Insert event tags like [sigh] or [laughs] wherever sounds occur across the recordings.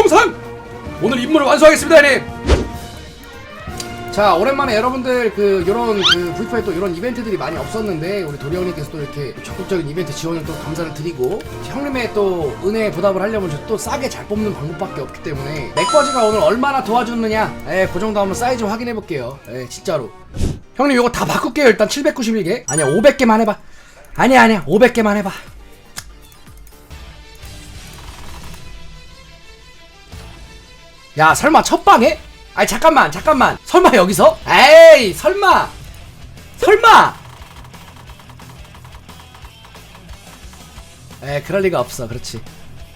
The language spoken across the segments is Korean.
총상! 오늘 임무를 완수하겠습니다 형님! 자 오랜만에 여러분들 그 요런 그 V4에 또 이런 이벤트들이 많이 없었는데 우리 도리 형님께서 또 이렇게 적극적인 이벤트 지원을 또 감사를 드리고 형님의 또 은혜에 보답을 하려면 저또 싸게 잘 뽑는 방법밖에 없기 때문에 맥버지가 오늘 얼마나 도와주느냐? 에그 정도 한번 사이즈 확인해 볼게요. 에 진짜로. 형님 요거 다 바꿀게요 일단. 791개. 아니야 500개만 해봐. 아니야 아니야 500개만 해봐 야 설마 첫 방에? 아니 잠깐만 잠깐만. 설마 여기서? 에이 설마. 설마. 에 그럴 리가 없어. 그렇지.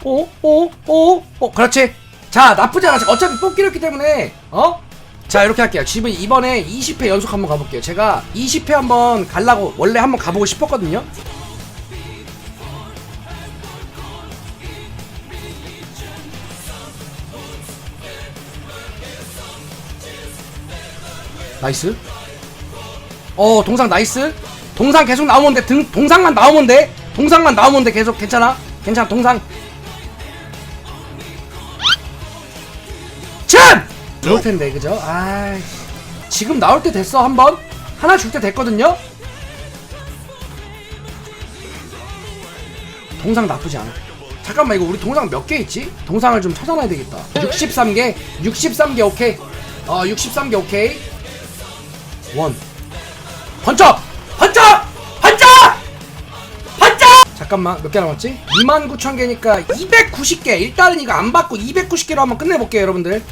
오오오오 그렇지. 자 나쁘지 않아. 어차피 뽑기로 했기 때문에 어? 자 이렇게 할게요. 지금 이번에 20회 연속 한번 가볼게요. 제가 20회 한번 갈라고 원래 한번 가보고 싶었거든요 나이스. 어, 동상 나이스. 동상 계속 나오면 돼. 등, 동상만 나오면 돼. 동상만 나오면 돼. 계속 괜찮아. 괜찮아. 동상. 참! 나올 텐데, 그죠? 아, 지금 나올 때 됐어. 한 번. 하나 줄 때 됐거든요. 동상 나쁘지 않아. 잠깐만 이거 우리 동상 몇 개 있지? 동상을 좀 찾아놔야 되겠다. 63개, 63개 오케이. 어, 63개 오케이. 원 번쩍! 번쩍! 번쩍! 번쩍! 잠깐만 몇 개 남았지? 29,000개니까 290개 일단은 이거 안 받고 290개로 한번 끝내볼게요 여러분들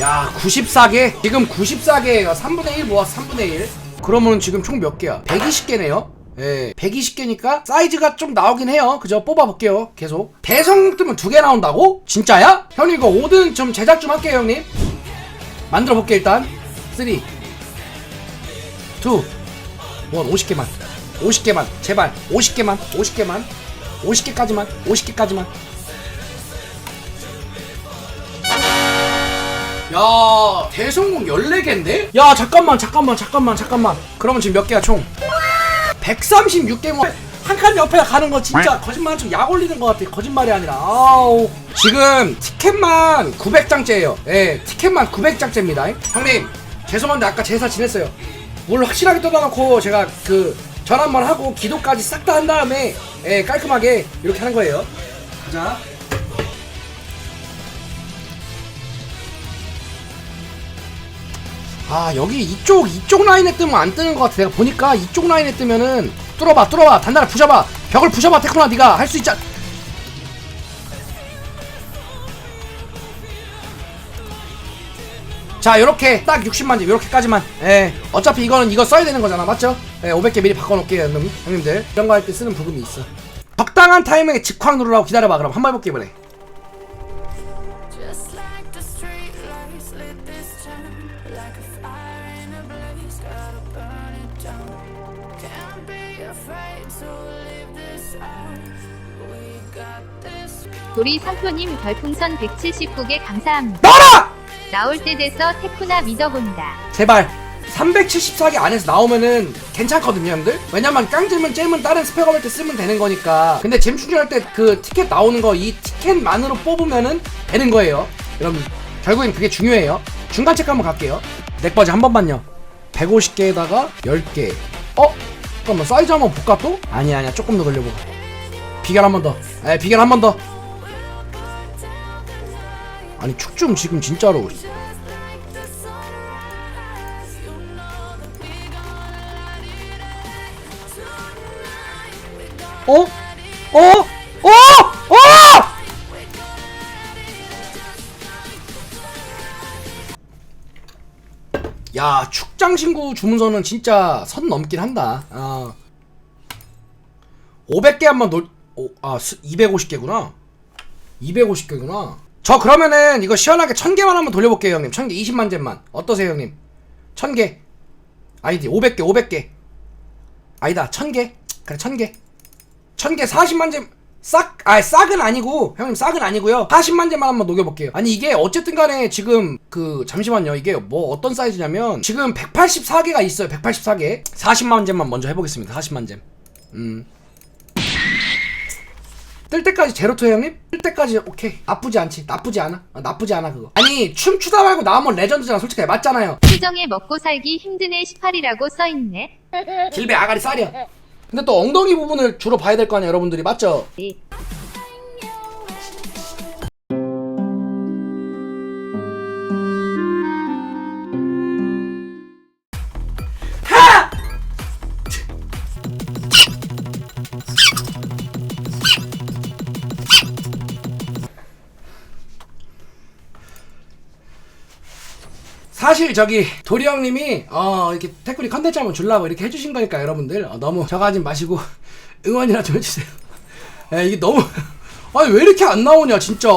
야 94개 지금 94개예요 3분의 1 모아 3분의 1 그러면 지금 총 몇 개야? 120개네요 예, 120개니까 사이즈가 좀 나오긴 해요. 그죠? 뽑아볼게요. 계속. 대성 뜨면 두 개 나온다고? 진짜야? 형님 이거 5등 좀 제작 좀 할게요, 형님. 만들어 볼게 일단. 3, 2, 1, 50개만. 50개만. 제발. 50개만. 50개만. 50개까지만. 50개까지만. 야, 대성공 14개인데? 야, 잠깐만, 잠깐만, 잠깐만, 잠깐만. 그러면 지금 몇 개야, 총? 136개 뭐. 한칸 옆에 가는 거 진짜 거짓말처럼 약 올리는 것 같아. 거짓말이 아니라. 아우. 지금 티켓만 900장째예요. 예, 티켓만 900장째입니다. 형님, 죄송한데 아까 제사 지냈어요. 물 확실하게 떠나놓고 제가 그 전 한번 하고 기도까지 싹 다 한 다음에 예, 깔끔하게 이렇게 하는 거예요. 가자. 아 여기 이쪽 이쪽 라인에 뜨면 안 뜨는 것 같아. 내가 보니까 이쪽 라인에 뜨면은 뚫어봐 뚫어봐. 단단히 부셔봐. 벽을 부셔봐 테크나 네가. 할 수 있자 자 요렇게 딱 60만 점 요렇게까지만. 예. 어차피 이거는 이거 써야 되는 거잖아. 맞죠? 예 500개 미리 바꿔놓을게요 형님, 형님들. 이런 거 할 때 쓰는 부분이 있어. 적당한 타이밍에 직황 누르라고 기다려봐 그럼. 한 번 해볼게 이번에 도리 상표님 별풍선 179개 감사합니다. 나와라! 나올 때 돼서 테쿠나 믿어본다. 제발 374개 안에서 나오면은 괜찮거든요 형들? 왜냐면 깡잼은 잼은 다른 스펙 업 할 때 쓰면 되는 거니까. 근데 잼 충전할 때 그 티켓 나오는 거 이 티켓만으로 뽑으면은 되는 거예요. 여러분 결국엔 그게 중요해요. 중간 체크 한번 갈게요. 넥버지 한 번만요. 150개에다가 10개. 어? 잠깐만 사이즈 한번 볼까 또? 아니야 아니야. 조금 더 돌려보고. 비결 한 번더. 에 비결 한 번더 아니 축 좀 지금 진짜로 어? 어? 어? 어? 야, 축장 신고 주문서는 진짜 선 넘긴 한다. 아. 500개 한번 놀, 오, 아, 250개구나. 250개구나. 저 그러면은 이거 시원하게 1000개만 한번 돌려볼게요, 형님. 1000개, 20만 잼만. 어떠세요, 형님? 1000개. 아이디 500개, 500개. 아니다 1000개 그래 1000개 1000개 40만 점 싹, 아, 싹은 아니고, 형님, 싹은 아니고요. 40만 점만 한번 녹여볼게요. 아니, 이게 어쨌든 간에 지금, 그, 잠시만요. 이게 뭐 어떤 사이즈냐면, 지금 184개가 있어요. 184개. 40만 점만 먼저 해보겠습니다. 40만 점. 음. 뜰 때까지 제로토 형님? 뜰 때까지 오케이. 나쁘지 않지. 나쁘지 않아. 아, 나쁘지 않아, 그거. 아니, 춤추다 말고 나오면 레전드잖아. 솔직히 맞잖아요. 수정에 먹고 살기 힘든 애 18이라고 써있네. 길배 아가리 쌀이야. 근데 또 엉덩이 부분을 주로 봐야 될 거 아니야, 여러분들이. 맞죠? 네. 사실 저기 도리 형님이 어 이렇게 태클이 컨텐츠 한번 주려고 이렇게 해주신 거니까 여러분들 어, 너무 저가지 마시고 [laughs] 응원이나 좀 해주세요. 에, [laughs] 이게 너무 [laughs] 아니 왜 이렇게 안 나오냐 진짜.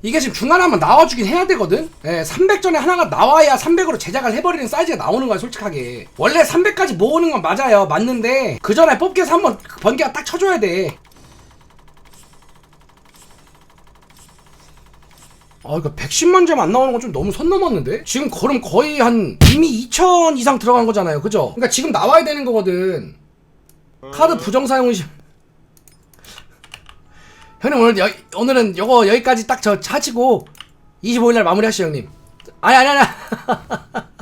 이게 지금 중간에 한번 나와주긴 해야 되거든? 예, 300전에 하나가 나와야 300으로 제작을 해버리는 사이즈가 나오는 거야, 솔직하게. 원래 300까지 모으는 건 맞아요. 맞는데, 그 전에 뽑기 해서 한번 번개가 딱 쳐줘야 돼. 아, 이거 110만 점 안 나오는 건 좀 너무 선 넘었는데? 지금 그럼 거의 한 이미 2000 이상 들어간 거잖아요. 그죠? 그러니까 지금 나와야 되는 거거든. 카드 부정 사용 시 [laughs] 형님 오늘 여, 오늘은 요거 여기까지 딱 저 차치고 25일 날 마무리하시죠, 형님. 아니 아니 아니. [laughs]